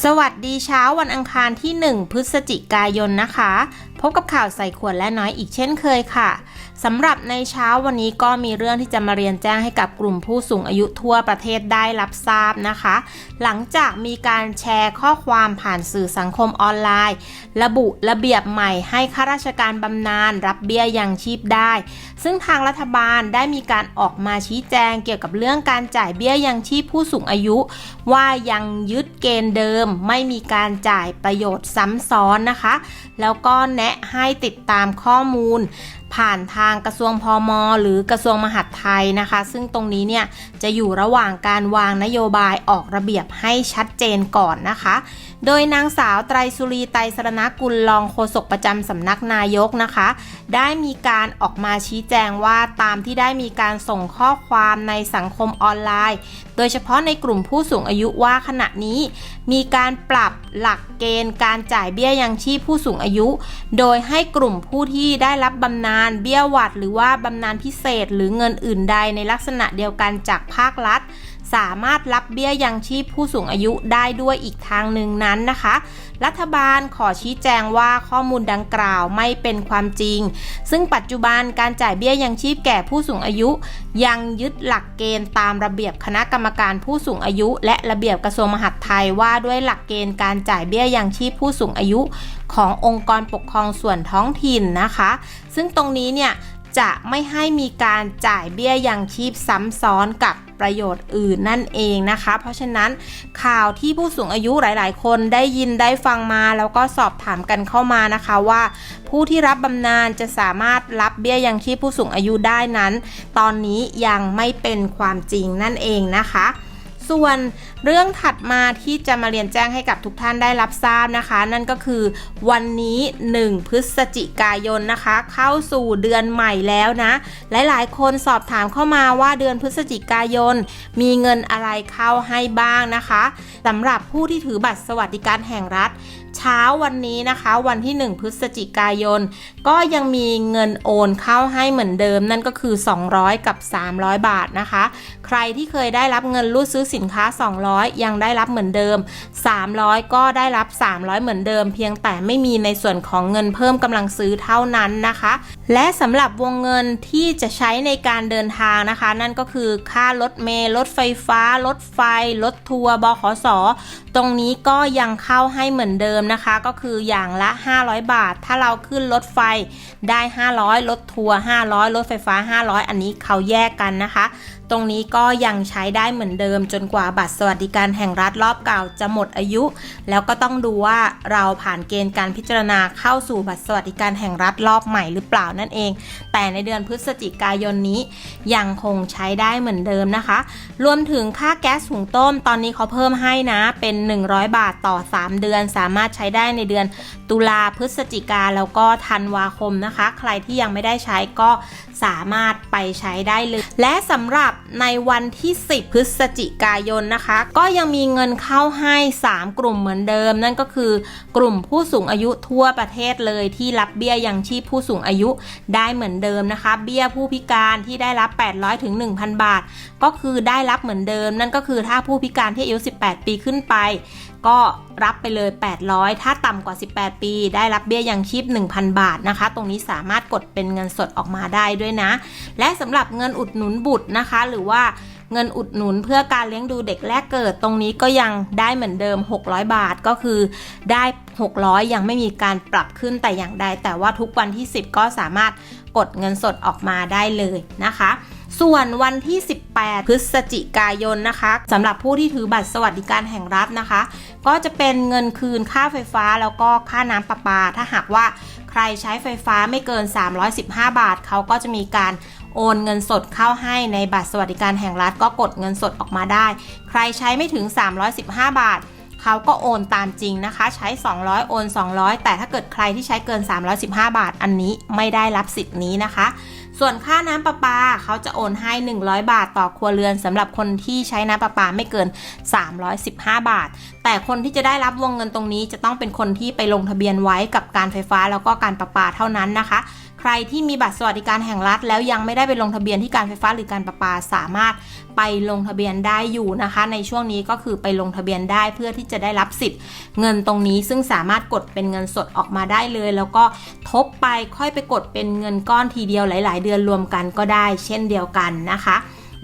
สวัสดีเช้าวันอังคารที่ 1 พฤศจิกายนนะคะ พบกับข่าวใส่ขวดและน้อยอีกเช่นเคยค่ะสำหรับในเช้าวันนี้ก็มีเรื่องที่จะมาเรียนแจ้งให้กับกลุ่มผู้สูงอายุทั่วประเทศได้รับทราบนะคะ หลังจากมีการแชร์ข้อความผ่านสื่อสังคมออนไลน์ ระบุระเบียบใหม่ให้ข้าราชการบำนาญรับเบี้ยยังชีพได้ ซึ่งทางรัฐบาลได้มีการออกมาชี้แจงเกี่ยวกับเรื่องการจ่ายเบี้ยยังชีพผู้สูงอายุ ว่ายังยึดเกณฑ์เดิม ไม่มีการจ่ายประโยชน์ซ้ำซ้อนนะคะ แล้วก็แนะให้ติดตามข้อมูล ผ่านทางกระทรวงพอมหรือกระทรวงมหาดไทยนะคะ ซึ่งตรงนี้เนี่ยจะอยู่ระหว่างการวางนโยบายออกระเบียบให้ชัดเจนก่อนนะคะ โดยนางสาวไตรสุรีไตรสรณกุลรองโฆษกประจำสำนักนายกนะคะ ได้มีการออกมาชี้แจงว่าตามที่ได้มีการส่งข้อความในสังคมออนไลน์ โดยเฉพาะในกลุ่มผู้สูงอายุว่าขณะนี้ มีการปรับหลักเกณฑ์การจ่ายเบี้ยยังชีพผู้สูงอายุ โดยให้กลุ่มผู้ที่ได้รับบำนาญเบี้ยหวัด หรือว่าบำนาญพิเศษ หรือเงินอื่นใดในลักษณะเดียวกันจากภาครัฐ สามารถรับเบี้ยยังชีพผู้สูงอายุได้ด้วยอีกทางหนึ่งนั้นนะคะ รัฐบาลขอชี้แจงว่าข้อมูลดังกล่าวไม่เป็นความจริง ซึ่งปัจจุบันการจ่ายเบี้ยยังชีพแก่ผู้สูงอายุ ยังยึดหลักเกณฑ์ตามระเบียบคณะกรรมการผู้สูงอายุ และระเบียบกระทรวงมหาดไทยว่าด้วยหลักเกณฑ์การจ่ายเบี้ยยังชีพผู้สูงอายุ ขององค์กรปกครองส่วนท้องถิ่นนะคะ ซึ่งตรงนี้เนี่ยจะไม่ให้มีการจ่ายเบี้ยยังชีพซ้ำซ้อนกับ ประโยชน์อื่นนั่นเองนะคะ เพราะฉะนั้นข่าวที่ผู้สูงอายุหลาย ๆ คนได้ยินได้ฟังมา แล้วก็สอบถามกันเข้ามานะคะว่า ผู้ที่รับบำนาญจะสามารถรับเบี้ยยังชีพผู้สูงอายุได้นั้น ตอนนี้ยังไม่เป็นความจริงนั่นเองนะคะ ส่วนเรื่องถัดมาที่จะมาเรียนแจ้งให้กับทุกท่านได้รับทราบนะคะ นั่นก็คือวันนี้ 1 พฤศจิกายนนะคะ เข้าสู่เดือนใหม่แล้วนะ หลายๆ คนสอบถามเข้ามาว่าเดือนพฤศจิกายน มีเงินอะไรเข้าให้บ้างนะคะสำหรับผู้ที่ถือบัตรสวัสดิการแห่งรัฐเช้าวันนี้นะคะ วันที่ 1 พฤศจิกายน ก็ยังมีเงินโอนเข้าให้เหมือนเดิม นั่นก็คือ 200 กับ 300 บาทนะคะ ใครที่เคยได้รับเงินรูดซื้อสินค้า 200 ยังได้รับเหมือนเดิม 300 ก็ได้รับ 300 เหมือนเดิม เพียงแต่ไม่มีในส่วนของเงินเพิ่มกำลังซื้อเท่านั้นนะคะ และสำหรับวงเงินที่จะใช้ในการเดินทางนะคะ นั่นก็คือค่ารถเมล์รถไฟฟ้ารถไฟ รถทัวร์บขสตรงนี้ก็ยังเข้าให้เหมือนเดิมนะคะ ก็คืออย่างละ 500 บาท ถ้าเราขึ้นรถไฟได้ 500 รถทัวร์500 รถไฟฟ้า 500 อันนี้เขาแยกกันนะคะตรงนี้ก็ยังใช้ได้เหมือนเดิมจนกว่าบัตรสวัสดิการแห่งรัฐรอบเก่าจะหมดอายุ แล้วก็ต้องดูว่าเราผ่านเกณฑ์การพิจารณาเข้าสู่บัตรสวัสดิการแห่งรัฐรอบใหม่หรือเปล่านั่นเอง แต่ในเดือนพฤศจิกายนนี้ยังคงใช้ได้เหมือนเดิมนะคะ รวมถึงค่าแก๊สหุงต้มตอนนี้เขาเพิ่มให้นะเป็น 100 บาทต่อ 3 เดือน สามารถใช้ได้ในเดือนตุลาพฤศจิกาแล้วก็ธันวาคมนะคะ ใครที่ยังไม่ได้ใช้ก็สามารถไปใช้ได้เลย และสำหรับบในวันที่ 10 พฤศจิกายนนะคะ ก็ยังมีเงินเข้าให้ 3 กลุ่มเหมือนเดิม นั่นก็คือกลุ่มผู้สูงอายุทั่วประเทศเลยที่รับเบี้ยยังชีพผู้สูงอายุได้เหมือนเดิมนะคะ เบี้ยผู้พิการที่ได้รับ 800ถึง1,000 บาท ก็คือได้รับเหมือนเดิม นั่นก็คือถ้าผู้พิการที่อายุ 18 ปีขึ้นไป ก็รับไปเลย 800 ถ้าต่ำกว่า 18 ปี ได้รับเบี้ยยังชีพ 1,000 บาทนะคะ ตรงนี้สามารถกดเป็นเงินสดออกมาได้ด้วยนะ และสำหรับเงินอุดหนุนบุตรนะคะ หรือว่าเงินอุดหนุนเพื่อการเลี้ยงดูเด็กแรกเกิดตรงนี้ก็ยังได้เหมือนเดิม 600 บาทก็คือได้ 600 ยังไม่มีการปรับขึ้นแต่อย่างใด แต่ว่าทุกวันที่ 10 ก็สามารถกดเงินสดออกมาได้เลยนะคะ ส่วนวันที่ 18 พฤศจิกายนนะคะสำหรับผู้ที่ถือบัตรสวัสดิการแห่งรัฐนะคะ ก็จะเป็นเงินคืนค่าไฟฟ้าแล้วก็ค่าน้ำประปา ถ้าหากว่าใครใช้ไฟฟ้าไม่เกิน 315 บาท เขาก็จะมีการโอนเงินสดเข้าให้ในบัตรสวัสดิการแห่งรัฐก็กดเงินสดออกมาได้ ใครใช้ไม่ถึง 315 บาท เขาก็โอนตามจริงนะคะ ใช้ 200 โอน 200 แต่ถ้าเกิดใครที่ใช้เกิน 315 บาท อันนี้ไม่ได้รับสิทธิ์นี้นะคะ ส่วนค่าน้ำประปาเขาจะโอนให้ 100 บาทต่อครัวเรือนสำหรับคนที่ใช้น้ำประปาไม่เกิน 315 บาท แต่คนที่จะได้รับวงเงินตรงนี้จะต้องเป็นคนที่ไปลงทะเบียนไว้กับการไฟฟ้าแล้วก็การประปาเท่านั้นนะคะ ใครที่มีบัตรสวัสดิการแห่งรัฐ แล้วยังไม่ได้ไปลงทะเบียนที่การไฟฟ้าหรือการประปาสามารถไปลงทะเบียนได้อยู่นะคะ ในช่วงนี้ก็คือไปลงทะเบียนได้เพื่อที่จะได้รับสิทธิ์ เงินตรงนี้ซึ่งสามารถกดเป็นเงินสดออกมาได้เลย แล้วก็ทบไปค่อยไปกดเป็นเงินก้อนทีเดียวหลาย ๆ เดือนรวมกันก็ได้ เช่นเดียวกันนะคะ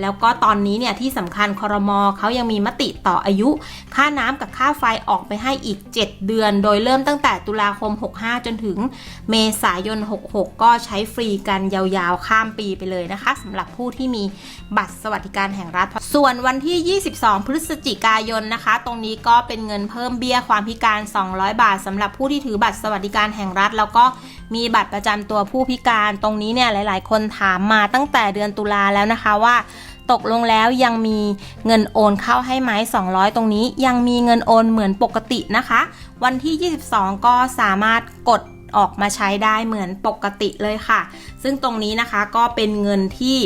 แล้วก็ตอนนี้เนี่ยที่สำคัญคอรมอเขายังมีมติต่ออายุ ค่าน้ำกับค่าไฟออกไปให้อีก 7 เดือน โดยเริ่มตั้งแต่ตุลาคม 65 จนถึงเมษายน 66 ก็ใช้ฟรีกันยาวๆ ข้ามปีไปเลยนะคะสำหรับผู้ที่มีบัตรสวัสดิการแห่งรัฐ ส่วนวันที่ 22 พฤศจิกายนนะคะ ตรงนี้ก็เป็นเงินเพิ่มเบี้ยความพิการ 200 บาทสำหรับผู้ที่ถือบัตรสวัสดิการแห่งรัฐ แล้วก็มีบัตรประจำตัวผู้พิการ ตรงนี้เนี่ยหลาย ๆ คนถามมาตั้งแต่เดือนตุลาแล้วนะคะว่า ตกลงแล้วยังมีเงินโอนเข้าให้ไหม200 ตรงนี้ ยังมีเงินโอนเหมือนปกตินะคะ วันที่ 22 ก็สามารถกดออกมาใช้ได้เหมือนปกติเลยค่ะ ซึ่งตรงนี้นะคะก็เป็นเงินที่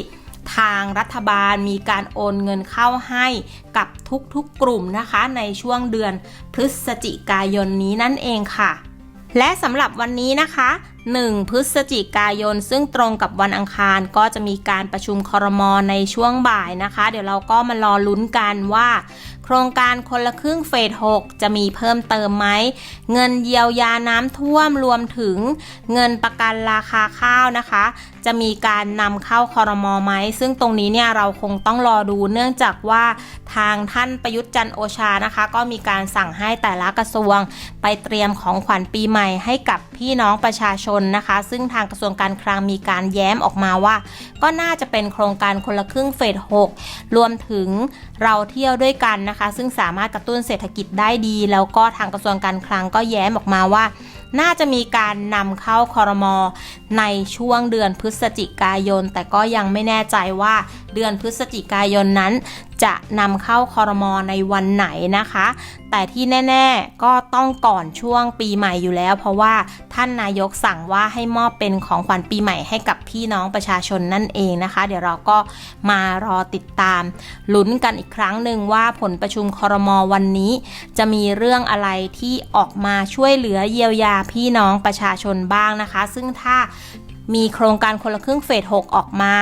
ทางรัฐบาลมีการโอนเงินเข้าให้กับทุกๆกลุ่มนะคะ ในช่วงเดือนพฤศจิกายนนี้นั่นเองค่ะ และสำหรับวันนี้นะคะ 1 พฤศจิกายน ซึ่งตรงกับวันอังคารก็จะมีการประชุมคอรมอในช่วงบ่ายนะคะ เดี๋ยวเราก็มารอลุ้นกันว่าโครงการคนละครึ่งเฟส 6 จะมีเพิ่มเติมไหม เงินเยียวยาน้ำท่วมรวมถึงเงินประกันราคาข้าวนะคะ จะมีการนำเข้าคอรมอไหม ซึ่งตรงนี้เนี่ยเราคงต้องรอดูเนื่องจากว่าทางท่านประยุทธ์จันโอชานะคะ ก็มีการสั่งให้แต่ละกระทรวง ไปเตรียมของขวัญปีใหม่ให้กับพี่น้องประชาชนนะคะ ซึ่งทางกระทรวงการคลังมีการแย้มออกมาว่า ก็น่าจะเป็นโครงการคนละครึ่งเฟส 6 รวมถึงเราเที่ยวด้วยกันนะคะ ซึ่งสามารถกระตุ้นเศรษฐกิจได้ดี แล้วก็ทางกระทรวงการคลังก็แย้มออกมาว่า น่าจะมีการนำเข้าคอรมอในช่วงเดือนพฤศจิกายน แต่ก็ยังไม่แน่ใจว่า เดือนพฤศจิกายนนั้น จะนำเข้าคอรมอในวันไหนนะคะ แต่ที่แน่ ๆ ก็ต้องก่อนช่วงปีใหม่อยู่แล้ว เพราะว่าท่านนายกสั่งว่าให้มอบเป็นของขวัญปีใหม่ให้กับพี่น้องประชาชนนั่นเองนะคะ เดี๋ยวเราก็มารอติดตามลุ้นกันอีกครั้งหนึ่งว่าผลประชุมคอรมอวันนี้ จะมีเรื่องอะไรที่ออกมาช่วยเหลือเยียวยาพี่น้องประชาชนบ้างนะคะ ซึ่งถ้า มีโครงการคนละครึ่งเฟส 6 ออกมา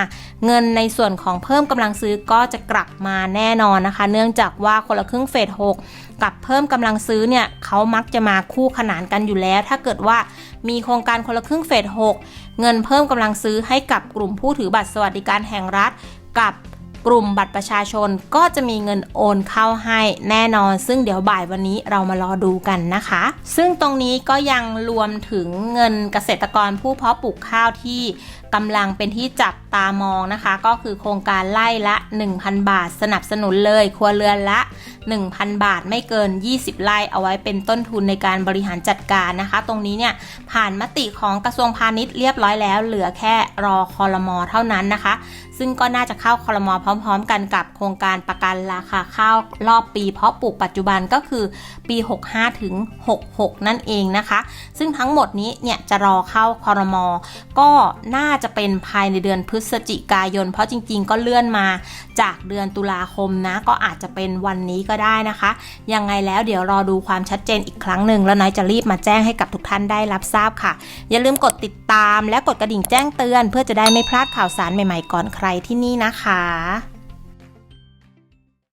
เงินในส่วนของเพิ่มกำลังซื้อก็จะกลับมาแน่นอนนะคะ เนื่องจากว่าคนละครึ่งเฟส 6 กับเพิ่มกำลังซื้อเนี่ยเขามักจะมาคู่ขนานกันอยู่แล้ว ถ้าเกิดว่ามีโครงการคนละครึ่งเฟส 6 เงินเพิ่มกำลังซื้อให้กับกลุ่มผู้ถือบัตรสวัสดิการแห่งรัฐ กับ กลุ่มบัตรประชาชนก็จะมีเงินโอนเข้าให้แน่นอน ซึ่งเดี๋ยวบ่ายวันนี้เรามารอดูกันนะคะ ซึ่งตรงนี้ก็ยังรวมถึงเงินเกษตรกรผู้เพาะปลูกข้าวที่ กำลังเป็นที่จับตามองนะคะ ก็คือโครงการไล่ละ 1,000 บาทสนับสนุนเลยครัวเรือนละ 1,000 บาทไม่เกิน 20 ไร่เอาไว้เป็นต้นทุนในการบริหารจัดการนะคะ ตรงนี้เนี่ยผ่านมติของกระทรวงพาณิชย์เรียบร้อยแล้ว เหลือแค่รอคอรมอเท่านั้นนะคะ ซึ่งก็น่าจะเข้าคอรมอพร้อม ๆ กันกับโครงการประกันราคาข้าวรอบปีเพาะปลูกปัจจุบันก็คือปี 65 ถึง 66 นั่นเองนะคะ ซึ่งทั้งหมดนี้เนี่ยจะรอเข้าคอรมอก็น่าจะเป็นภายในเดือนพฤศจิกายน เพราะจริงๆ ก็เลื่อนมาจากเดือนตุลาคมนะ ก็อาจจะเป็นวันนี้ก็ได้นะคะ ยังไงแล้วเดี๋ยวรอดูความชัดเจนอีกครั้งหนึ่งแล้วน้อยจะรีบมาแจ้งให้กับทุกท่านได้รับทราบค่ะ อย่าลืมกดติดตามและกดกระดิ่งแจ้งเตือน เพื่อจะได้ไม่พลาดข่าวสารใหม่ๆก่อนใครที่นี่นะคะ